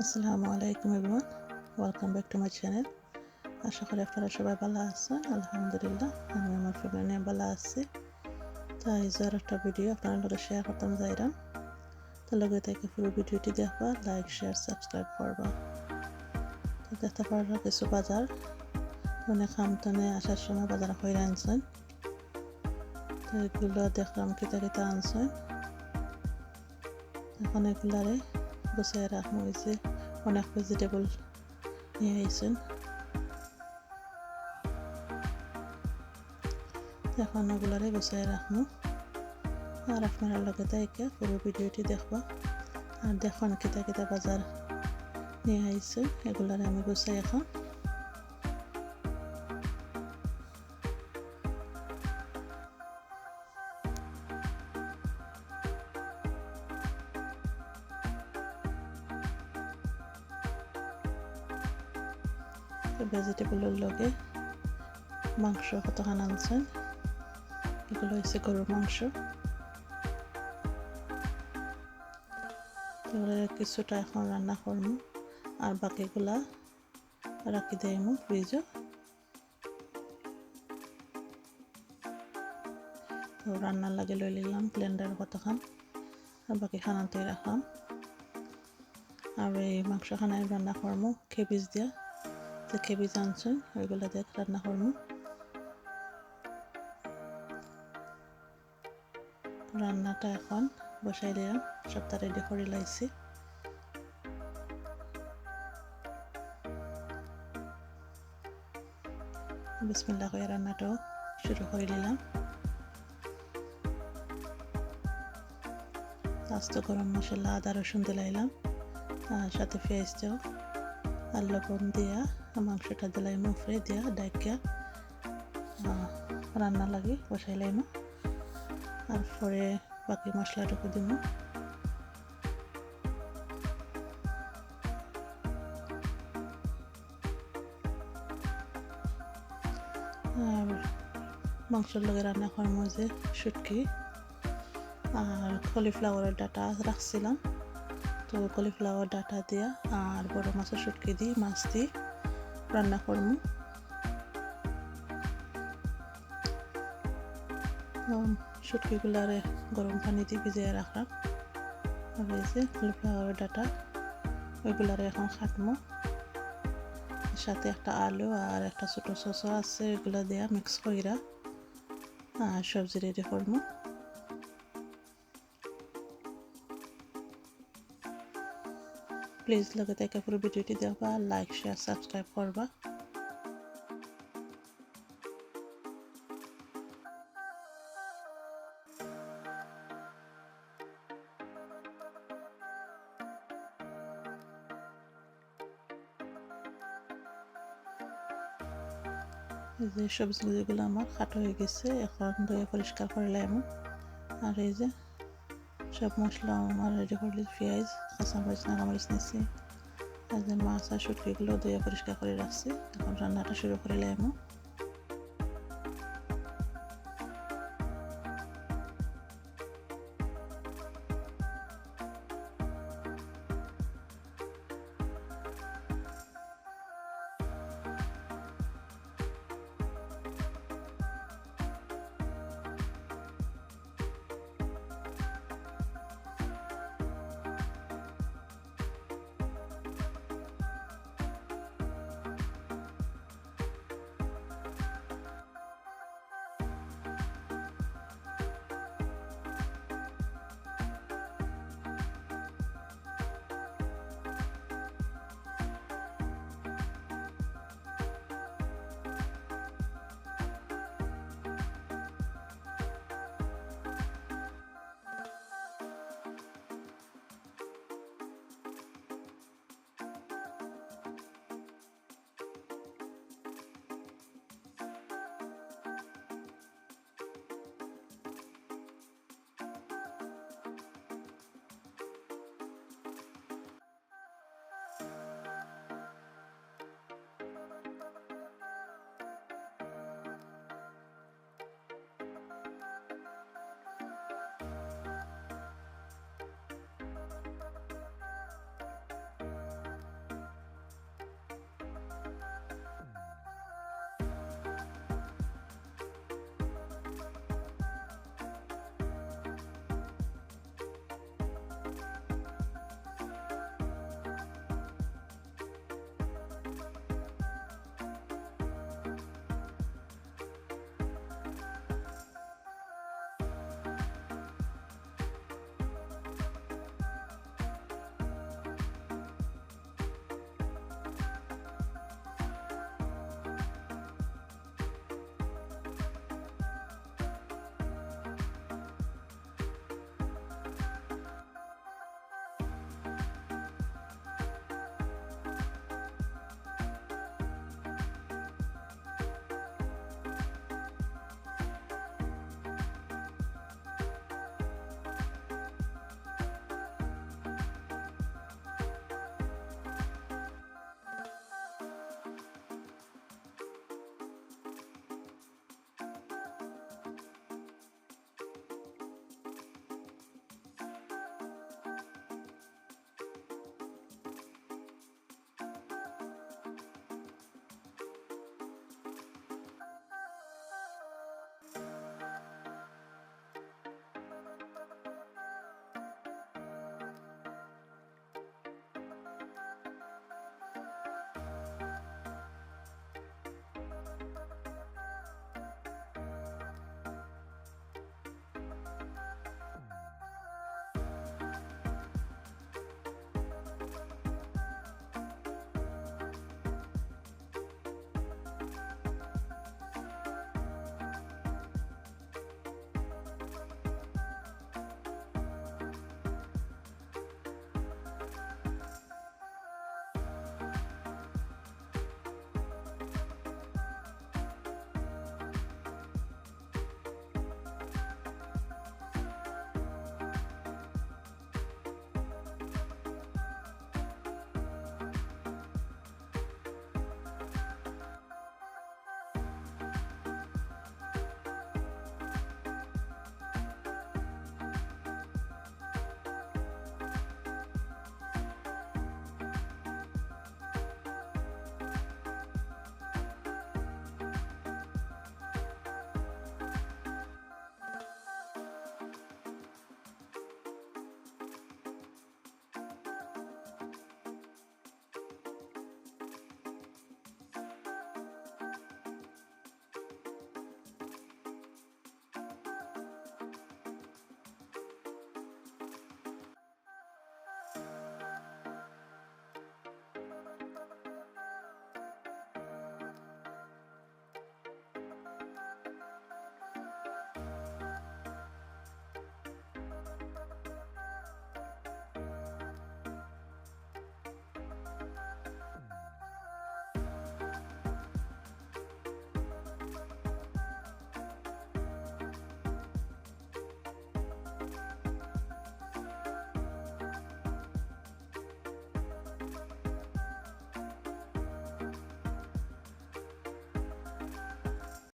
আসসালামু আলাইকুম everyone. Welcome back to my channel আশা করি আপনারা সবাই ভালো আছেন। আলহামদুলিল্লাহ, আমি আমার ফ্যামিলি নিয়ে ভালো আছি। তাই যার একটা ভিডিও আপনার লগে শেয়ার করতাম যাইরাম তো লগে থেকে পুরো ভিডিওটি দেখবা লাইক শেয়ার সাবস্ক্রাইব করবা। তো দেখতে পারবা কিছু বাজার। অনেক খামতনে আসার সময় বাজার হয়ে আনছেন। তো এগুলো দেখলাম, কিতা কিতা আনছেন। এখন এগুলারে বসায় রাখব হয়েছে অনেক ভেজিটেবল নিয়ে আইছেন এখন ওগুলারে বসায় রাখব আর আপনারা লগে তাইকে পুরো ভিডিওটি দেখবা আর দেখুন কিতা কিতা বাজার নিয়ে আইছে এগুলারে আমি বসাই এখন ভেজিটেবলের লগে মাংস কতখান আনছেন? এগুলো হচ্ছে গরুর মাংস। কিছুটা এখন রান্না করব, আর বাকিগুলা রাখি দেবো ফ্রিজে তো রান্নার লাগে লই নিলাম ব্লেন্ডার কতখান, আর বাকি খানাতেই রাখাম আর এই মাংস খানায় রান্না করব খেবিজ দিয়া। যে খেবিজ আনছেন ওইগুলো দিয়ে রান্না করব রান্নাটা এখন বসাই দিলাম সবটা রেডি করে লাইছি বিসমিল্লা করে রান্নাটাও শুরু করে নিলাম আস্ত গরম মশলা আদা রসুন দিলাইলাম সাথে পেঁয়াজ দেও আর লবণ দিয়া, মাংসটা দিলাই মুফরে দিয়া ডাইকিয়া রান্না লাগে বসাইলাম আর পরে বাকি মশলাটুকু দিব আর মাংসের লগে রান্না করার মধ্যে শুটকি। আর কলিফ্লাওয়ারের ডাটা রাখছিলাম। তো কলিফ্লাওয়ার ডাটা দিয়া আর বড় মাছের শুটকি দিয়ে মাছ দিয়ে রান্না করব। শুটকিগুলারে গরম পানি দিয়ে ভিজিয়ে রাখলাম এই কলিফ্লাওয়ার ডাটা ওইগুলারে এখন খাটমো সাথে একটা আলু আর একটা ছোটো সসও আছে, এগুলো দিয়া মিক্স কইরা, আর সবজি রেডি করব। প্লিজ লগে থেকে পুরো ভিডিওটি দেখবা লাইক শেয়ার সাবস্ক্রাইব করবা। যে সবজিগুলো আমার খাটো হয়ে গেছে, এখন ধুয়ে পরিষ্কার করে এমন আর এই যে সব মশলা, আমার রেডি করলে পেঁয়াজ, কাঁচামরিচ, নাগামরিচ নিচ্ছি আর মাছ আর শুটকিগুলো ধুয়ে পরিষ্কার করে রাখছি। এখন রান্নাটা শুরু করে এমন